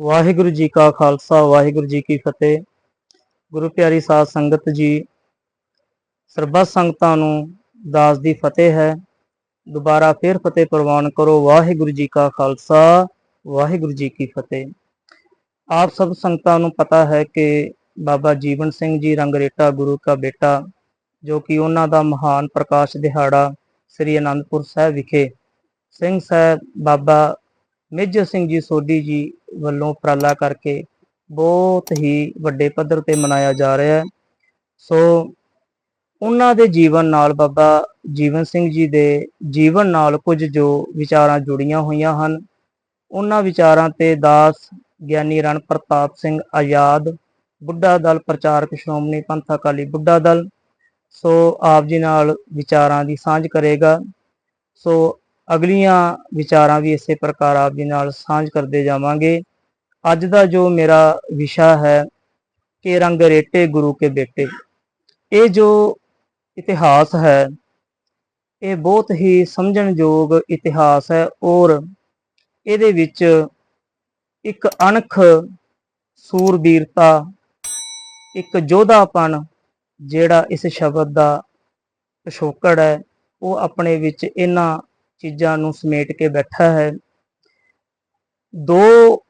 ਵਾਹਿਗੁਰੂ ਜੀ ਕਾ ਖਾਲਸਾ, ਵਾਹਿਗੁਰੂ ਜੀ ਕੀ ਫਤਿਹ। ਗੁਰੂ ਪਿਆਰੀ ਸਾਧ ਸੰਗਤ ਜੀ, ਸਰਬੱਤ ਸੰਗਤਾਂ ਨੂੰ ਦਾਸ ਦੀ ਫਤਿਹ ਹੈ। ਦੁਬਾਰਾ ਫੇਰ ਫਤਿਹ ਪ੍ਰਵਾਨ ਕਰੋ। ਵਾਹਿਗੁਰੂ ਜੀ ਕਾ ਖਾਲਸਾ, ਵਾਹਿਗੁਰੂ ਜੀ ਕੀ ਫਤਿਹ। ਆਪ ਸਭ ਸੰਗਤਾਂ ਨੂੰ ਪਤਾ ਹੈ ਕਿ ਬਾਬਾ ਜੀਵਨ ਸਿੰਘ ਜੀ ਰੰਗਰੇਟਾ ਗੁਰੂ ਕਾ ਬੇਟਾ, ਜੋ ਕਿ ਉਹਨਾਂ ਦਾ ਮਹਾਨ ਪ੍ਰਕਾਸ਼ ਦਿਹਾੜਾ ਸ੍ਰੀ ਅਨੰਦਪੁਰ ਸਾਹਿਬ ਵਿਖੇ, ਸਿੰਘ ਸਾਹਿਬ ਬਾਬਾ ਮੇਜਰ ਸਿੰਘ ਜੀ ਸੋਢੀ ਜੀ ਵੱਲੋਂ ਉਪਰਾਲਾ ਕਰਕੇ ਬਹੁਤ ਹੀ ਵੱਡੇ ਪੱਧਰ ਤੇ ਮਨਾਇਆ ਜਾ ਰਿਹਾ ਹੈ। ਸੋ ਉਹਨਾਂ ਦੇ ਜੀਵਨ ਨਾਲ ਬਾਬਾ ਜੀਵਨ ਸਿੰਘ ਜੀ ਦੇ ਜੀਵਨ ਨਾਲ ਕੁਝ ਜੋ ਵਿਚਾਰਾਂ ਜੁੜੀਆਂ ਹੋਈਆਂ ਹਨ, ਉਹਨਾਂ ਵਿਚਾਰਾਂ ਤੇ ਦਾਸ ਗਿਆਨੀ ਰਣ ਪ੍ਰਤਾਪ ਸਿੰਘ ਆਜ਼ਾਦ, ਬੁੱਢਾ ਦਲ ਪ੍ਰਚਾਰਕ ਸ਼੍ਰੋਮਣੀ ਪੰਥ ਅਕਾਲੀ ਬੁੱਢਾ ਦਲ, ਸੋ ਆਪ ਜੀ ਨਾਲ ਵਿਚਾਰਾਂ ਦੀ ਸਾਂਝ ਕਰੇਗਾ। ਸੋ ਅਗਲੀਆਂ ਵਿਚਾਰਾਂ ਵੀ ਇਸੇ ਪ੍ਰਕਾਰ ਆਪ ਜੀ ਨਾਲ ਸਾਂਝ ਕਰਦੇ ਜਾਵਾਂਗੇ। ਅੱਜ ਦਾ ਜੋ ਮੇਰਾ ਵਿਸ਼ਾ ਹੈ ਕਿ ਰੰਗ ਰੇਟੇ ਗੁਰੂ ਕੇ ਬੇਟੇ। ਇਹ ਜੋ ਇਤਿਹਾਸ ਹੈ, ਇਹ ਬਹੁਤ ਹੀ ਸਮਝਣਯੋਗ ਇਤਿਹਾਸ ਹੈ ਔਰ ਇਹਦੇ ਵਿੱਚ ਇੱਕ ਅਣਖ ਸੂਰਬੀਰਤਾ, ਇੱਕ ਯੋਧਾਪਨ ਜਿਹੜਾ ਇਸ ਸ਼ਬਦ ਦਾ ਪਿਛੋਕੜ ਹੈ, ਉਹ ਆਪਣੇ ਵਿੱਚ ਇਹਨਾਂ ਚੀਜ਼ਾਂ ਨੂੰ ਸਮੇਟ ਕੇ ਬੈਠਾ ਹੈ। ਦੋ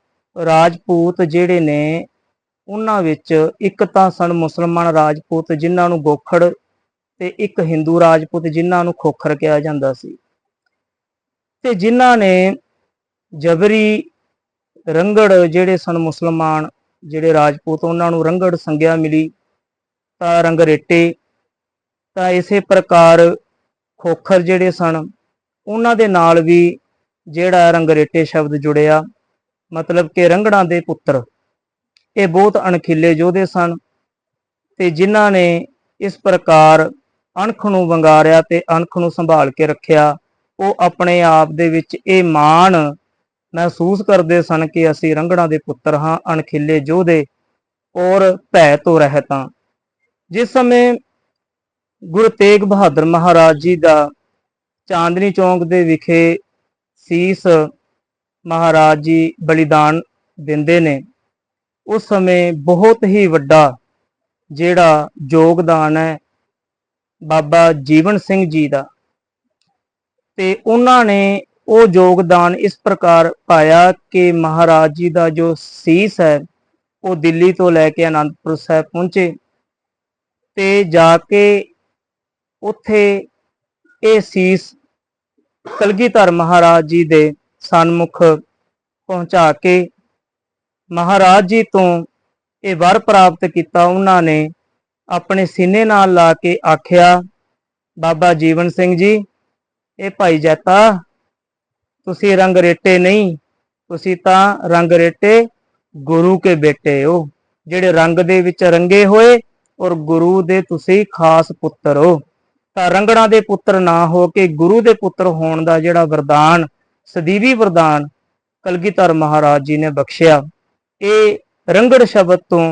ਰਾਜਪੂਤ ਜਿਹੜੇ ਨੇ, ਉਹਨਾਂ ਵਿੱਚ ਇੱਕ ਤਾਂ ਸਨ ਮੁਸਲਮਾਨ ਰਾਜਪੂਤ ਜਿਨ੍ਹਾਂ ਨੂੰ ਗੋਖੜ ਤੇ ਇੱਕ ਹਿੰਦੂ ਰਾਜਪੂਤ ਜਿਨ੍ਹਾਂ ਨੂੰ ਖੋਖਰ ਕਿਹਾ ਜਾਂਦਾ ਸੀ। ਤੇ ਜਿਨ੍ਹਾਂ ਨੇ ਜਬਰੀ ਰੰਗੜ ਜਿਹੜੇ ਸਨ ਮੁਸਲਮਾਨ ਜਿਹੜੇ ਰਾਜਪੂਤ, ਉਹਨਾਂ ਨੂੰ ਰੰਗੜ ਸੰਗਿਆ ਮਿਲੀ, ਤਾਂ ਰੰਗਰੇਟੇ, ਤਾਂ ਇਸੇ ਪ੍ਰਕਾਰ ਖੋਖਰ ਜਿਹੜੇ ਸਨ ਉਹਨਾਂ ਦੇ ਨਾਲ ਵੀ ਜਿਹੜਾ ਰੰਗਰੇਟੇ ਸ਼ਬਦ ਜੁੜਿਆ, ਮਤਲਬ ਕਿ ਰੰਗੜਾਂ ਦੇ ਪੁੱਤਰ। ਇਹ ਬਹੁਤ ਅਣਖੀਲੇ ਯੋਧੇ ਸਨ ਤੇ ਜਿਨ੍ਹਾਂ ਨੇ ਇਸ ਪ੍ਰਕਾਰ ਅਣਖ ਨੂੰ ਵੰਗਾਰਿਆ ਤੇ ਅਣਖ ਨੂੰ ਸੰਭਾਲ ਕੇ ਰੱਖਿਆ। ਉਹ ਆਪਣੇ ਆਪ ਦੇ ਵਿੱਚ ਇਹ ਮਾਣ ਮਹਿਸੂਸ ਕਰਦੇ ਸਨ ਕਿ ਅਸੀਂ ਰੰਗੜਾਂ ਦੇ ਪੁੱਤਰ ਹਾਂ, ਅਣਖੀਲੇ ਯੋਧੇ, ਔਰ ਭੈ ਤੋਂ ਰਹਿਤ ਹਾਂ। ਜਿਸ ਸਮੇਂ ਗੁਰੂ ਤੇਗ ਬਹਾਦਰ ਮਹਾਰਾਜ ਜੀ ਦਾ ਚਾਂਦਨੀ ਚੌਂਕ ਦੇ ਵਿਖੇ ਸੀਸ ਮਹਾਰਾਜ ਜੀ ਬਲੀਦਾਨ ਦਿੰਦੇ ਨੇ। ਉਸ ਸਮੇਂ ਬਹੁਤ ਹੀ ਵੱਡਾ ਜਿਹੜਾ ਯੋਗਦਾਨ ਹੈ ਬਾਬਾ ਜੀਵਨ ਸਿੰਘ ਜੀ ਦਾ। ਤੇ ਉਹਨਾਂ ਨੇ ਉਹ ਯੋਗਦਾਨ ਇਸ ਪ੍ਰਕਾਰ ਪਾਇਆ ਕਿ ਮਹਾਰਾਜ ਜੀ ਦਾ ਜੋ ਸੀਸ ਹੈ, ਉਹ ਦਿੱਲੀ ਤੋਂ ਲੈ ਕੇ ਅਨੰਦਪੁਰ ਸਾਹਿਬ ਪਹੁੰਚੇ ਤੇ ਜਾ ਕੇ ਉੱਥੇ ਇਹ ਸੀਸ ਕਲਗੀਧਰ ਮਹਾਰਾਜ ਜੀ ਦੇ ਸਨਮੁਖ ਪਹੁੰਚਾ ਕੇ ਮਹਾਰਾਜ ਜੀ ਤੋਂ ਇਹ ਵਰ ਪ੍ਰਾਪਤ ਕੀਤਾ ਉਹਨਾਂ ਨੇ, ਆਪਣੇ ਸੀਨੇ ਨਾਲ ਲਾ ਕੇ ਆਖਿਆ, ਬਾਬਾ ਜੀਵਨ ਸਿੰਘ ਜੀ, ਇਹ ਭਾਈ ਜੈਤਾ, ਤੁਸੀਂ ਰੰਗ ਰੇਟੇ ਨਹੀਂ, ਤੁਸੀਂ ਤਾਂ ਰੰਗ ਰੇਟੇ ਗੁਰੂ ਕੇ ਬੇਟੇ ਹੋ, ਜਿਹੜੇ ਰੰਗ ਦੇ ਵਿੱਚ ਰੰਗੇ ਹੋਏ ਔਰ ਗੁਰੂ ਦੇ ਤੁਸੀਂ ਖਾਸ ਪੁੱਤਰ ਹੋ। ਤਾਂ ਰੰਗੜਾਂ ਦੇ ਪੁੱਤਰ ਨਾ ਹੋ ਕੇ ਗੁਰੂ ਦੇ ਪੁੱਤਰ ਹੋਣ ਦਾ ਜਿਹੜਾ ਵਰਦਾਨ, ਸਦੀਵੀ ਵਰਦਾਨ ਕਲਗੀਧਰ ਮਹਾਰਾਜ ਜੀ ਨੇ ਬਖਸ਼ਿਆ। ਇਹ ਰੰਗੜ ਸ਼ਬਦ ਤੋਂ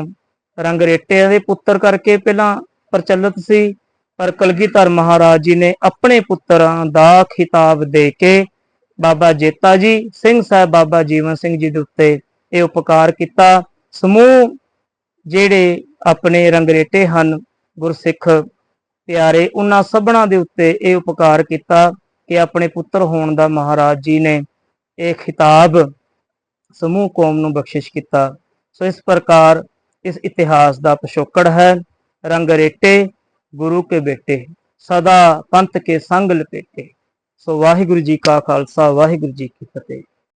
ਰੰਗਰੇਟੇ ਦੇ ਪੁੱਤਰ ਕਰਕੇ ਪਹਿਲਾਂ ਪ੍ਰਚਲਿਤ ਸੀ, ਪਰ ਕਲਗੀਧਰ ਮਹਾਰਾਜ ਜੀ ਨੇ ਆਪਣੇ ਪੁੱਤਰਾਂ ਦਾ ਖਿਤਾਬ ਦੇ ਕੇ ਬਾਬਾ ਜੇਤਾ ਜੀ, ਸਿੰਘ ਸਾਹਿਬ ਬਾਬਾ ਜੀਵਨ ਸਿੰਘ ਜੀ ਦੇ ਉੱਤੇ ਇਹ ਉਪਕਾਰ ਕੀਤਾ। ਸਮੂਹ ਜਿਹੜੇ ਆਪਣੇ ਰੰਗਰੇਟੇ ਹਨ, ਗੁਰਸਿੱਖ ਪਿਆਰੇ, ਉਹਨਾਂ ਸਭਨਾਂ ਦੇ ਉੱਤੇ ਇਹ ਉਪਕਾਰ ਕੀਤਾ ਕਿ ਆਪਣੇ ਪੁੱਤਰ ਹੋਣ ਦਾ ਮਹਾਰਾਜ ਜੀ ਨੇ ਇਹ ਖਿਤਾਬ ਸਮੂਹ ਕੌਮ ਨੂੰ ਬਖਸ਼ਿਸ਼ ਕੀਤਾ। ਸੋ ਇਸ ਪ੍ਰਕਾਰ ਇਸ ਇਤਿਹਾਸ ਦਾ ਪਿਛੋਕੜ ਹੈ। ਰੰਗਰੇਟੇ, ਗੁਰੂ ਕੇ ਬੇਟੇ, ਸਦਾ ਪੰਥ ਕੇ ਸੰਗ ਲਪੇਟੇ। ਸੋ ਵਾਹਿਗੁਰੂ ਜੀ ਕਾ ਖਾਲਸਾ, ਵਾਹਿਗੁਰੂ ਜੀ ਕੀ ਫਤਿਹ।